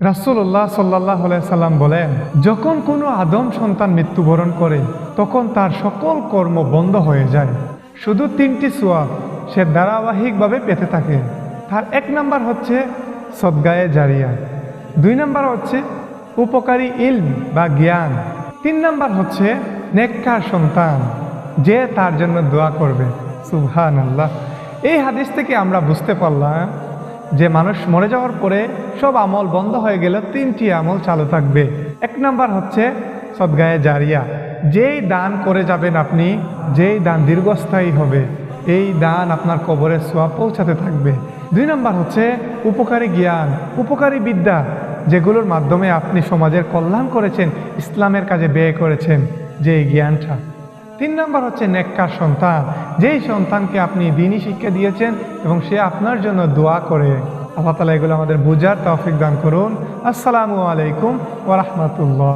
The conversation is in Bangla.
রাসুল্লাহ সাল্লাহ সাল্লাম বলেন, যখন কোনো আদম সন্তান মৃত্যুবরণ করে, তখন তার সকল কর্ম বন্ধ হয়ে যায়। শুধু তিনটি সোয়াব সে ধারাবাহিকভাবে পেতে থাকে। তার এক নাম্বার হচ্ছে সদ্গায়ে জারিয়া। দুই নাম্বার হচ্ছে উপকারী ইলম বা জ্ঞান। তিন নাম্বার হচ্ছে নেককার সন্তান, যে তার জন্য দোয়া করবে। সুবহান আল্লাহ এই হাদিস থেকে আমরা বুঝতে পারলাম যে মানুষ মরে যাওয়ার পরে সব আমল বন্ধ হয়ে গেলে তিনটি আমল চালু থাকবে। এক নাম্বার হচ্ছে সদগায়ে জারিয়া। যেই দান করে যাবেন আপনি, যেই দান দীর্ঘস্থায়ী হবে, এই দান আপনার কবরে সোয়া পৌঁছাতে থাকবে। দুই নাম্বার হচ্ছে উপকারী জ্ঞান, উপকারী বিদ্যা, যেগুলোর মাধ্যমে আপনি সমাজের কল্যাণ করেছেন, ইসলামের কাজে ব্যয় করেছেন যে জ্ঞানটা। তিন নম্বর হচ্ছে নেককার সন্তান। যেই সন্তানকে আপনি দিনই শিক্ষা দিয়েছেন এবং সে আপনার জন্য দোয়া করে, আল্লাহ তালা এগুলো আমাদের বোঝার তৌফিক দান করুন। আসসালামু আলাইকুম ওরহমতুল্লাহ